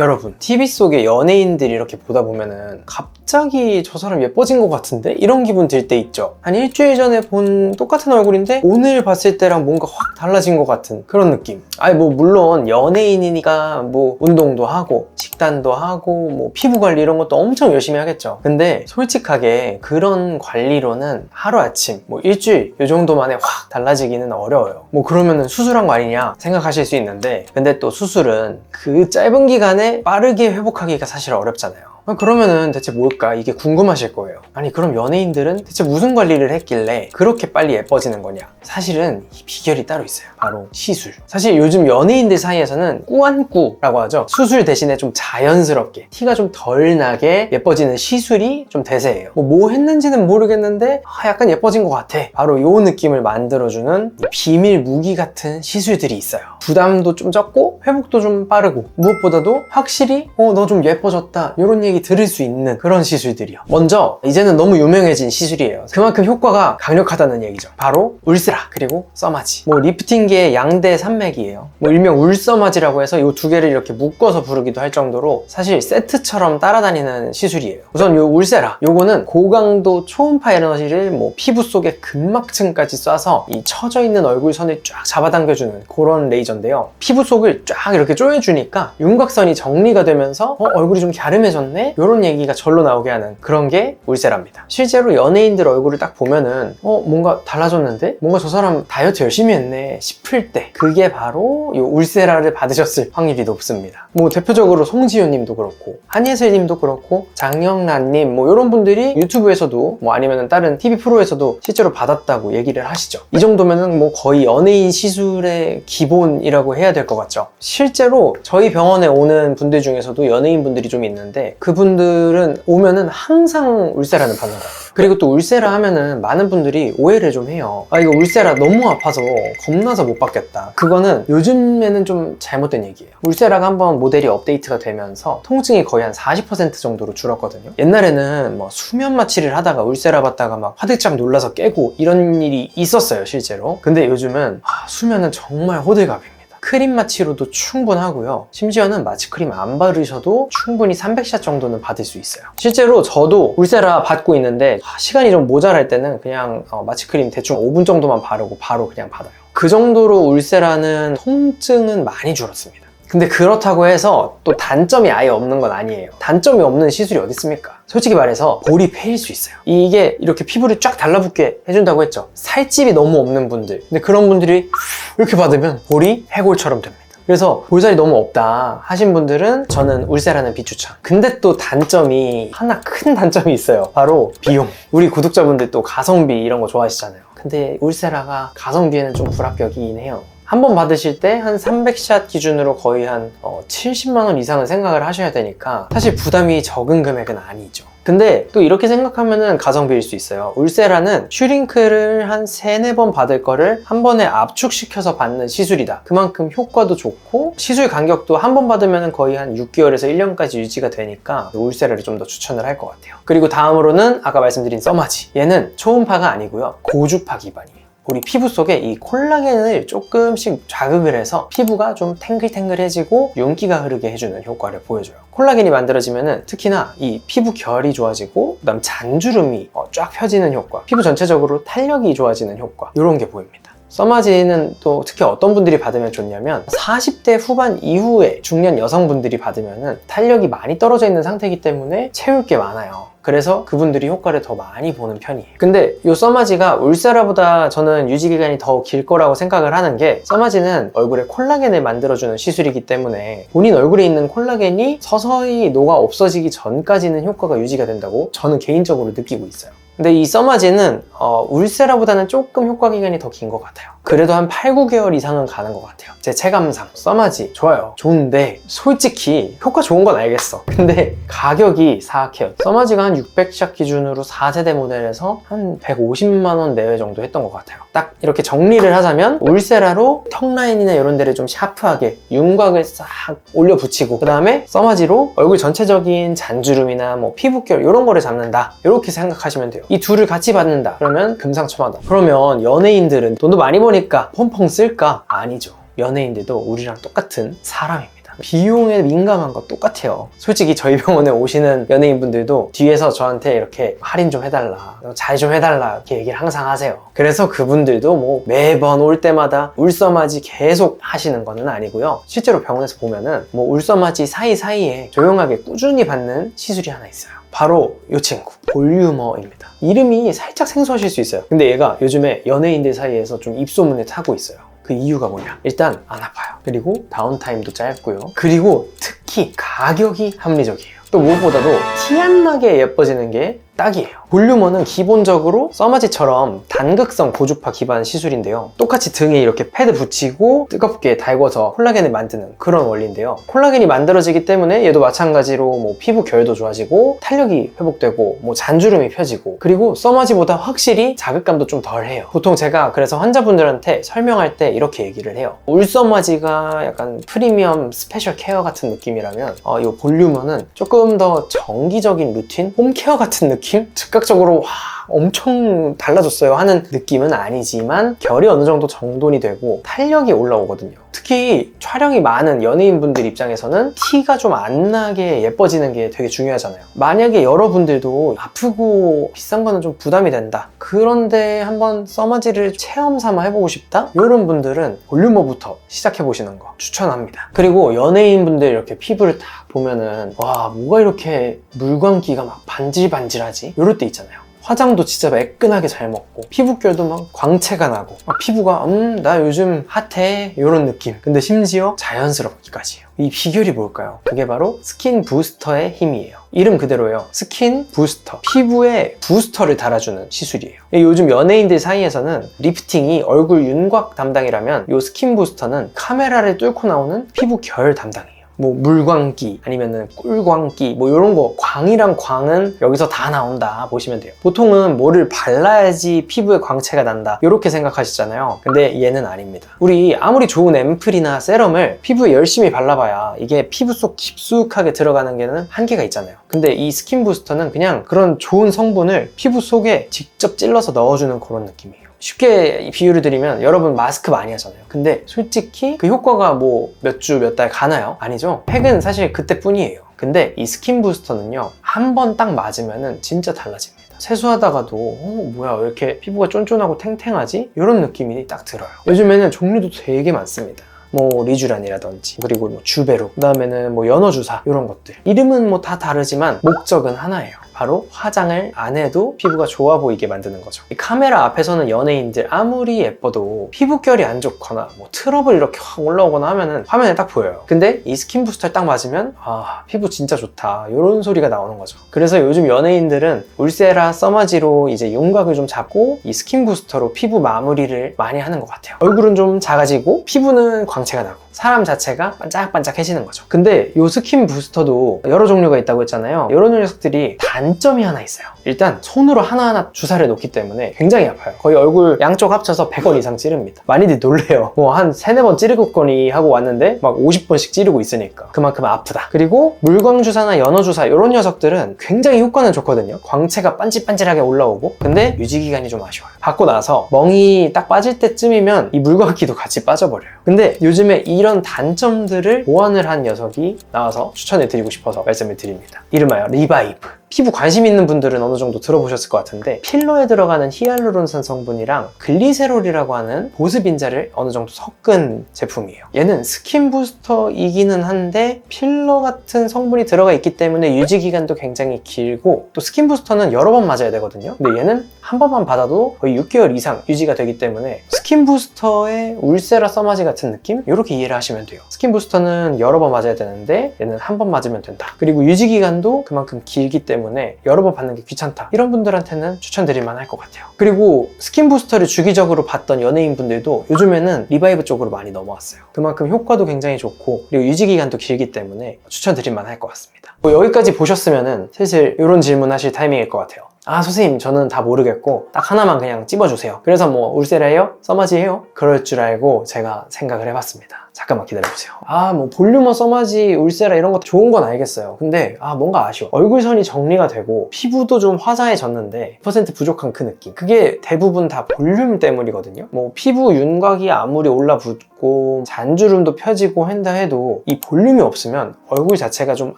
여러분 TV 속에 연예인들이 이렇게 보다 보면은 갑자기 저 사람 예뻐진 것 같은데? 이런 기분 들 때 있죠. 한 일주일 전에 본 똑같은 얼굴인데 오늘 봤을 때랑 뭔가 확 달라진 것 같은 그런 느낌. 아니 뭐 물론 연예인이니까 뭐 운동도 하고 식단도 하고 뭐 피부 관리 이런 것도 엄청 열심히 하겠죠. 근데 솔직하게 그런 관리로는 하루아침 뭐 일주일 요 정도 만에 확 달라지기는 어려워요. 뭐 그러면은 수술한 거 아니냐 생각하실 수 있는데 근데 또 수술은 그 짧은 기간에 빠르게 회복하기가 사실 어렵잖아요. 아, 그러면은 대체 뭘까? 이게 궁금하실 거예요. 아니, 그럼 연예인들은 대체 무슨 관리를 했길래 그렇게 빨리 예뻐지는 거냐? 사실은 이 비결이 따로 있어요. 바로 시술. 사실 요즘 연예인들 사이에서는 꾸안꾸라고 하죠. 수술 대신에 좀 자연스럽게 티가 좀 덜 나게 예뻐지는 시술이 좀 대세예요. 뭐, 뭐 했는지는 모르겠는데 아, 약간 예뻐진 것 같아. 바로 이 느낌을 만들어주는 이 비밀 무기 같은 시술들이 있어요. 부담도 좀 적고 회복도 좀 빠르고 무엇보다도 확실히 어 너 좀 예뻐졌다 이런 얘기 들을 수 있는 그런 시술들이요. 먼저 이제는 너무 유명해진 시술이에요. 그만큼 효과가 강력하다는 얘기죠. 바로 울세라 그리고 써마지. 뭐 리프팅계의 양대 산맥이에요. 뭐 일명 울써마지라고 해서 이 두 개를 이렇게 묶어서 부르기도 할 정도로 사실 세트처럼 따라다니는 시술이에요. 우선 이 울세라 요거는 고강도 초음파 에너지를 뭐 피부 속에 근막층까지 쏴서 이 처져 있는 얼굴 선을 쫙 잡아당겨주는 그런 레이저인데요. 피부 속을 쫙 이렇게 쪼여주니까 윤곽선이 정리가 되면서 어, 얼굴이 좀 갸름해졌네? 이런 얘기가 절로 나오게 하는 그런 게 울세라입니다. 실제로 연예인들 얼굴을 딱 보면은 어 뭔가 달라졌는데? 뭔가 저 사람 다이어트 열심히 했네 싶을 때 그게 바로 이 울세라를 받으셨을 확률이 높습니다. 뭐 대표적으로 송지효 님도 그렇고 한예슬 님도 그렇고 장영란 님 뭐 이런 분들이 유튜브에서도 뭐 아니면 다른 TV 프로에서도 실제로 받았다고 얘기를 하시죠. 이 정도면은 뭐 거의 연예인 시술의 기본이라고 해야 될 것 같죠. 실제로 저희 병원에 오는 분들 중에서도 연예인 분들이 좀 있는데 그 분들은 오면은 항상 울세라는 거예요. 그리고 또 울세라 하면은 많은 분들이 오해를 좀 해요. 아 이거 울세라 너무 아파서 겁나서 못 받겠다. 그거는 요즘에는 좀 잘못된 얘기예요. 울세라가 한번 모델이 업데이트가 되면서 통증이 거의 한 40% 정도로 줄었거든요. 옛날에는 뭐 수면 마취를 하다가 울세라 받다가 막 화들짝 놀라서 깨고 이런 일이 있었어요 실제로. 근데 요즘은 아, 수면은 정말 호들갑입니다. 크림 마취로도 충분하고요. 심지어는 마취 크림 안 바르셔도 충분히 300샷 정도는 받을 수 있어요. 실제로 저도 울세라 받고 있는데 아, 시간이 좀 모자랄 때는 그냥 어, 마취 크림 대충 5분 정도만 바르고 바로 그냥 받아요. 그 정도로 울세라는 통증은 많이 줄었습니다. 근데 그렇다고 해서 또 단점이 아예 없는 건 아니에요. 단점이 없는 시술이 어디 있습니까? 솔직히 말해서 볼이 패일 수 있어요. 이게 이렇게 피부를 쫙 달라붙게 해준다고 했죠. 살집이 너무 없는 분들. 근데 그런 분들이 이렇게 받으면 볼이 해골처럼 됩니다. 그래서 볼살이 너무 없다 하신 분들은 저는 울세라는 비추천. 근데 또 단점이 하나 큰 단점이 있어요. 바로 비용. 우리 구독자분들 또 가성비 이런 거 좋아하시잖아요. 근데 울세라가 가성비에는 좀 불합격이긴 해요. 한 번 받으실 때 한 300샷 기준으로 거의 한 어, 70만 원 이상은 생각을 하셔야 되니까 사실 부담이 적은 금액은 아니죠. 근데 또 이렇게 생각하면은 가성비일 수 있어요. 울세라는 슈링크를 한 3, 4번 받을 거를 한 번에 압축시켜서 받는 시술이다. 그만큼 효과도 좋고 시술 간격도 한 번 받으면 거의 한 6개월에서 1년까지 유지가 되니까 울세라를 좀 더 추천을 할 것 같아요. 그리고 다음으로는 아까 말씀드린 써마지. 얘는 초음파가 아니고요. 고주파 기반이에요. 우리 피부 속에 이 콜라겐을 조금씩 자극을 해서 피부가 좀 탱글탱글해지고 윤기가 흐르게 해주는 효과를 보여줘요. 콜라겐이 만들어지면은 특히나 이 피부 결이 좋아지고 그다음 잔주름이 어, 쫙 펴지는 효과, 피부 전체적으로 탄력이 좋아지는 효과 이런 게 보입니다. 써마지는 또 특히 어떤 분들이 받으면 좋냐면 40대 후반 이후에 중년 여성분들이 받으면 탄력이 많이 떨어져 있는 상태이기 때문에 채울 게 많아요. 그래서 그분들이 효과를 더 많이 보는 편이에요. 근데 이 써마지가 울세라보다 저는 유지기간이 더 길 거라고 생각을 하는 게 써마지는 얼굴에 콜라겐을 만들어주는 시술이기 때문에 본인 얼굴에 있는 콜라겐이 서서히 녹아 없어지기 전까지는 효과가 유지가 된다고 저는 개인적으로 느끼고 있어요. 근데 이 써마지는 어, 울세라보다는 조금 효과 기간이 더 긴 것 같아요. 그래도 한 8, 9개월 이상은 가는 것 같아요. 제 체감상 써마지 좋아요. 좋은데 솔직히 효과 좋은 건 알겠어. 근데 가격이 사악해요. 써마지가 한 600샷 기준으로 4세대 모델에서 한 150만 원 내외 정도 했던 것 같아요. 딱 이렇게 정리를 하자면 울세라로 턱 라인이나 이런 데를 좀 샤프하게 윤곽을 싹 올려 붙이고 그 다음에 써마지로 얼굴 전체적인 잔주름이나 뭐 피부결 이런 거를 잡는다. 이렇게 생각하시면 돼요. 이 둘을 같이 받는다. 그러면 금상첨화다. 그러면 연예인들은 돈도 많이 버니까 펑펑 쓸까? 아니죠. 연예인들도 우리랑 똑같은 사람입니다. 비용에 민감한 거 똑같아요. 솔직히 저희 병원에 오시는 연예인분들도 뒤에서 저한테 이렇게 할인 좀 해달라, 잘 좀 해달라 이렇게 얘기를 항상 하세요. 그래서 그분들도 뭐 매번 올 때마다 울서맞이 계속 하시는 거는 아니고요. 실제로 병원에서 보면은 뭐 울서맞이 사이사이에 조용하게 꾸준히 받는 시술이 하나 있어요. 바로 이 친구 볼유머입니다. 이름이 살짝 생소하실 수 있어요. 근데 얘가 요즘에 연예인들 사이에서 좀 입소문에 타고 있어요. 그 이유가 뭐냐? 일단 안 아파요. 그리고 다운타임도 짧고요. 그리고 특히 가격이 합리적이에요. 또 무엇보다도 티 안 나게 예뻐지는 게 딱이에요. 볼륨어는 기본적으로 써마지처럼 단극성 고주파 기반 시술인데요. 똑같이 등에 이렇게 패드 붙이고 뜨겁게 달궈서 콜라겐을 만드는 그런 원리인데요. 콜라겐이 만들어지기 때문에 얘도 마찬가지로 뭐 피부 결도 좋아지고 탄력이 회복되고 뭐 잔주름이 펴지고 그리고 써마지보다 확실히 자극감도 좀 덜해요. 보통 제가 그래서 환자분들한테 설명할 때 이렇게 얘기를 해요. 울써마지가 약간 프리미엄 스페셜 케어 같은 느낌이라면 어, 이 볼륨어는 조금 더 정기적인 루틴, 홈케어 같은 느낌? 즉각적으로 와 엄청 달라졌어요 하는 느낌은 아니지만 결이 어느 정도 정돈이 되고 탄력이 올라오거든요. 특히 촬영이 많은 연예인분들 입장에서는 티가 좀 안 나게 예뻐지는 게 되게 중요하잖아요. 만약에 여러분들도 아프고 비싼 거는 좀 부담이 된다. 그런데 한번 써마지를 체험 삼아 해보고 싶다? 이런 분들은 볼륨어부터 시작해 보시는 거 추천합니다. 그리고 연예인분들 이렇게 피부를 딱 보면은 와 뭐가 이렇게 물광기가 막 반질반질하지? 이럴 때 있잖아요. 화장도 진짜 매끈하게 잘 먹고 피부결도 막 광채가 나고 막 피부가 음 나 요즘 핫해 이런 느낌. 근데 심지어 자연스럽기까지요. 이 비결이 뭘까요? 그게 바로 스킨 부스터의 힘이에요. 이름 그대로예요. 스킨 부스터. 피부에 부스터를 달아주는 시술이에요. 요즘 연예인들 사이에서는 리프팅이 얼굴 윤곽 담당이라면 이 스킨 부스터는 카메라를 뚫고 나오는 피부 결 담당이에요 뭐 물광기 아니면은 꿀광기 뭐 이런 거 광이랑 광은 여기서 다 나온다 보시면 돼요. 보통은 뭐를 발라야지 피부에 광채가 난다 이렇게 생각하시잖아요. 근데 얘는 아닙니다. 우리 아무리 좋은 앰플이나 세럼을 피부에 열심히 발라봐야 이게 피부 속 깊숙하게 들어가는 게는 한계가 있잖아요. 근데 이 스킨 부스터는 그냥 그런 좋은 성분을 피부 속에 직접 찔러서 넣어주는 그런 느낌이에요 쉽게 비유를 드리면 여러분 마스크 많이 하잖아요. 근데 솔직히 그 효과가 뭐 몇 주, 몇 달 가나요? 아니죠. 팩은 사실 그때뿐이에요. 근데 이 스킨 부스터는요. 한 번 딱 맞으면은 진짜 달라집니다. 세수하다가도 어, 뭐야 왜 이렇게 피부가 쫀쫀하고 탱탱하지? 이런 느낌이 딱 들어요. 요즘에는 종류도 되게 많습니다. 뭐 리쥬란이라든지 그리고 뭐 주베로 그 다음에는 뭐 연어 주사 이런 것들 이름은 뭐 다 다르지만 목적은 하나예요 바로 화장을 안 해도 피부가 좋아 보이게 만드는 거죠. 이 카메라 앞에서는 연예인들 아무리 예뻐도 피부결이 안 좋거나 뭐 트러블 이렇게 확 올라오거나 하면은 화면에 딱 보여요. 근데 이 스킨 부스터에 딱 맞으면 아 피부 진짜 좋다. 이런 소리가 나오는 거죠. 그래서 요즘 연예인들은 울세라 써마지로 이제 윤곽을 좀 잡고 이 스킨 부스터로 피부 마무리를 많이 하는 것 같아요. 얼굴은 좀 작아지고 피부는 광채가 나고 사람 자체가 반짝반짝해지는 거죠. 근데 이 스킨 부스터도 여러 종류가 있다고 했잖아요. 이런 녀석들이 단점이 하나 있어요. 일단 손으로 하나하나 주사를 놓기 때문에 굉장히 아파요. 거의 얼굴 양쪽 합쳐서 100원 이상 찌릅니다. 많이들 놀래요. 뭐 한 3, 4번 찌르겠거니 하고 왔는데 막 50번씩 찌르고 있으니까 그만큼 아프다. 그리고 물광 주사나 연어 주사 이런 녀석들은 굉장히 효과는 좋거든요. 광채가 반질반질하게 올라오고 근데 유지기간이 좀 아쉬워요. 받고 나서 멍이 딱 빠질 때쯤이면 이 물광기도 같이 빠져버려요. 근데 요즘에 이런 단점들을 보완을 한 녀석이 나와서 추천해 드리고 싶어서 말씀을 드립니다. 이름하여 리바이브. 피부 관심 있는 분들은 어느 정도 들어보셨을 것 같은데 필러에 들어가는 히알루론산 성분이랑 글리세롤이라고 하는 보습 인자를 어느 정도 섞은 제품이에요. 얘는 스킨 부스터이기는 한데 필러 같은 성분이 들어가 있기 때문에 유지 기간도 굉장히 길고 또 스킨 부스터는 여러 번 맞아야 되거든요. 근데 얘는 한 번만 받아도 거의 6개월 이상 유지가 되기 때문에 스킨 부스터의 울세라 써마지 같은 느낌? 이렇게 이해를 하시면 돼요. 스킨 부스터는 여러 번 맞아야 되는데 얘는 한 번 맞으면 된다. 그리고 유지 기간도 그만큼 길기 때문에 때문에 여러 번 받는 게 귀찮다. 이런 분들한테는 추천드릴 만할 것 같아요. 그리고 스킨 부스터를 주기적으로 받던 연예인 분들도 요즘에는 리바이브 쪽으로 많이 넘어왔어요. 그만큼 효과도 굉장히 좋고 그리고 유지기간도 길기 때문에 추천드릴 만할 것 같습니다. 뭐 여기까지 보셨으면 슬슬 이런 질문 하실 타이밍일 것 같아요. 아 선생님 저는 다 모르겠고 딱 하나만 그냥 찝어주세요. 그래서 뭐 울세라예요? 써마지예요? 그럴 줄 알고 제가 생각을 해봤습니다 잠깐만 기다려보세요. 아, 뭐 볼륨어 써마지, 울세라 이런 것도 좋은 건 알겠어요. 근데 아, 뭔가 아쉬워. 얼굴선이 정리가 되고 피부도 좀 화사해졌는데 퍼센트 부족한 그 느낌. 그게 대부분 다 볼륨 때문이거든요. 뭐 피부 윤곽이 아무리 올라붙고 잔주름도 펴지고 한다 해도 이 볼륨이 없으면 얼굴 자체가 좀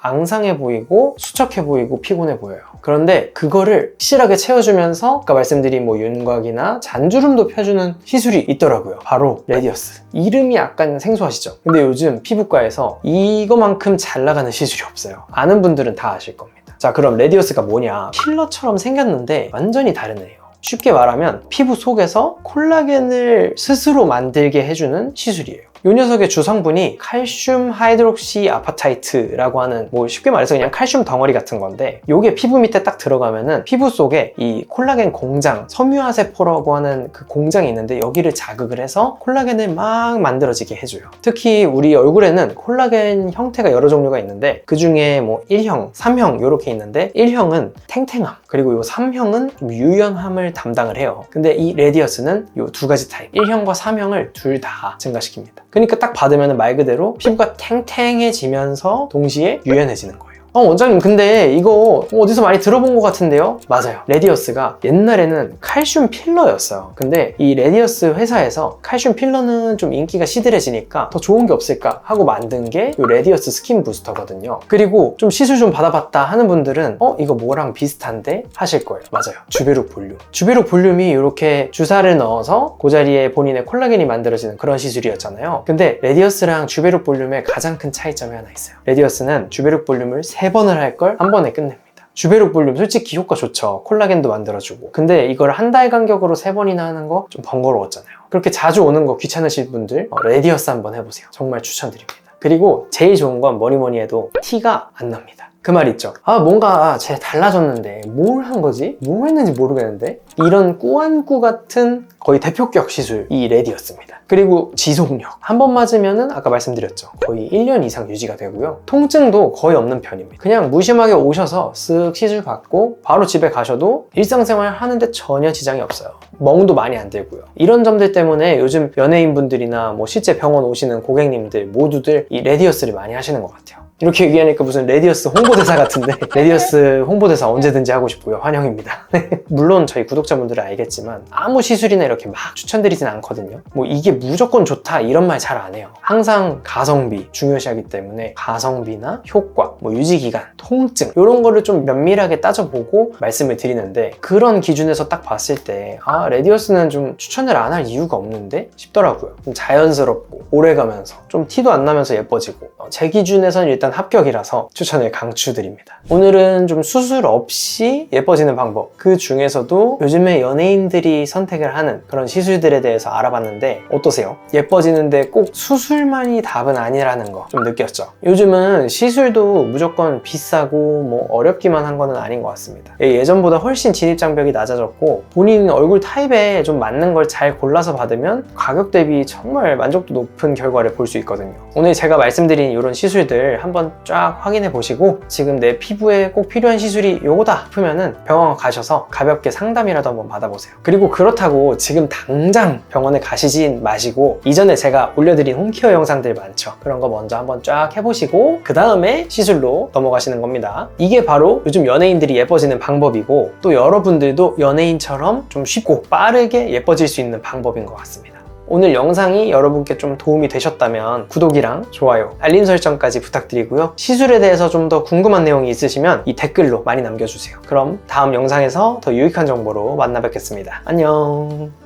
앙상해 보이고 수척해 보이고 피곤해 보여요. 그런데 그거를 확실하게 채워주면서 아까 말씀드린 뭐 윤곽이나 잔주름도 펴주는 시술이 있더라고요. 바로 레디어스. 이름이 약간 생소하 시죠? 근데 요즘 피부과에서 이거만큼 잘 나가는 시술이 없어요. 아는 분들은 다 아실 겁니다. 자, 그럼 레디어스가 뭐냐? 필러처럼 생겼는데 완전히 애예요. 쉽게 말하면 피부 속에서 콜라겐을 스스로 만들게 해주는 시술이에요. 이 녀석의 주성분이 칼슘 하이드록시 아파타이트라고 하는 뭐 쉽게 말해서 그냥 칼슘 덩어리 같은 건데 이게 피부 밑에 딱 들어가면은 피부 속에 이 콜라겐 공장 섬유화세포라고 하는 그 공장이 있는데 여기를 자극을 해서 콜라겐을 막 만들어지게 해줘요. 특히 우리 얼굴에는 콜라겐 형태가 여러 종류가 있는데 그 중에 뭐 1형, 3형 이렇게 있는데 1형은 탱탱함 그리고 이 3형은 좀 유연함을 담당을 해요. 근데 이 레디어스는 이 두 가지 타입 1형과 3형을 둘 다 증가시킵니다. 그러니까 딱 받으면 말 그대로 피부가 탱탱해지면서 동시에 유연해지는 거예요. 어, 원장님, 근데 이거 어디서 많이 들어본 것 같은데요? 맞아요. 레디어스가 옛날에는 칼슘 필러였어요. 근데 이 레디어스 회사에서 칼슘 필러는 좀 인기가 시들해지니까 더 좋은 게 없을까 하고 만든 게 이 레디어스 스킨 부스터거든요. 그리고 좀 시술 좀 받아봤다 하는 분들은 어, 이거 뭐랑 비슷한데? 하실 거예요. 맞아요. 주베룩 볼륨. 주베룩 볼륨이 이렇게 주사를 넣어서 그 자리에 본인의 콜라겐이 만들어지는 그런 시술이었잖아요. 근데 레디어스랑 주베룩 볼륨의 가장 큰 차이점이 하나 있어요. 레디어스는 주베룩 볼륨을 세 번을 할 걸 한 번에 끝냅니다. 주베룩 볼륨 솔직히 효과 좋죠. 콜라겐도 만들어주고. 근데 이걸 한 달 간격으로 세 번이나 하는 거 좀 번거로웠잖아요. 그렇게 자주 오는 거 귀찮으실 분들 어, 레디어스 한번 해보세요. 정말 추천드립니다. 그리고 제일 좋은 건 뭐니 뭐니 해도 티가 안 납니다. 그 말 있죠. 아, 뭔가 쟤 달라졌는데 뭘 한 거지? 뭐 했는지 모르겠는데? 이런 꾸안꾸 같은 거의 대표격 시술, 이 레디였습니다. 그리고 지속력. 한 번 맞으면은 아까 말씀드렸죠. 거의 1년 이상 유지가 되고요. 통증도 거의 없는 편입니다. 그냥 무심하게 오셔서 쓱 시술 받고 바로 집에 가셔도 일상생활 하는데 전혀 지장이 없어요. 멍도 많이 안 들고요. 이런 점들 때문에 요즘 연예인분들이나 뭐 실제 병원 오시는 고객님들 모두들 이 레디어스를 많이 하시는 것 같아요. 이렇게 얘기하니까 무슨 레디어스 홍보대사 같은데. 레디어스 홍보대사 언제든지 하고 싶고요. 환영입니다. 물론 저희 구독자분들은 알겠지만 아무 시술이나 이렇게 막 추천드리진 않거든요. 뭐 이게 무조건 좋다 이런 말 잘 안 해요. 항상 가성비 중요시하기 때문에 가성비나 효과 뭐 유지기간 통증 이런 거를 좀 면밀하게 따져보고 말씀을 드리는데 그런 기준에서 딱 봤을 때 아 레디어스는 좀 추천을 안 할 이유가 없는데 싶더라고요. 좀 자연스럽고 오래가면서 좀 티도 안 나면서 예뻐지고. 어, 제 기준에선 일단 합격이라서 추천을 강추드립니다. 오늘은 좀 수술 없이 예뻐지는 방법 그 중에서도 요즘에 연예인들이 선택을 하는 그런 시술들에 대해서 알아봤는데 어떠세요? 예뻐지는데 꼭 수술만이 답은 아니라는 거 좀 느꼈죠? 요즘은 시술도 무조건 비싸고 뭐 어렵기만 한 거는 아닌 것 같습니다. 예, 예전보다 훨씬 진입장벽이 낮아졌고 본인 얼굴 타입에 좀 맞는 걸 잘 골라서 받으면 가격 대비 정말 만족도 높은 결과를 볼 수 있거든요. 오늘 제가 말씀드린 이런 시술들 한번 쫙 확인해 보시고 지금 내 피부에 꼭 필요한 시술이 요거다 싶으면은 병원 가셔서 가볍게 상담이라도 한번 받아보세요. 그리고 그렇다고 지금 당장 병원에 가시진 마시고 이전에 제가 올려드린 홈케어 영상들 많죠. 그런 거 먼저 한번 쫙 해보시고 그 다음에 시술로 넘어가시는 겁니다. 이게 바로 요즘 연예인들이 예뻐지는 방법이고 또 여러분들도 연예인처럼 좀 쉽고 빠르게 예뻐질 수 있는 방법인 것 같습니다. 오늘 영상이 여러분께 좀 도움이 되셨다면 구독이랑 좋아요, 알림 설정까지 부탁드리고요. 시술에 대해서 좀 더 궁금한 내용이 있으시면 이 댓글로 많이 남겨주세요. 그럼 다음 영상에서 더 유익한 정보로 만나 뵙겠습니다. 안녕.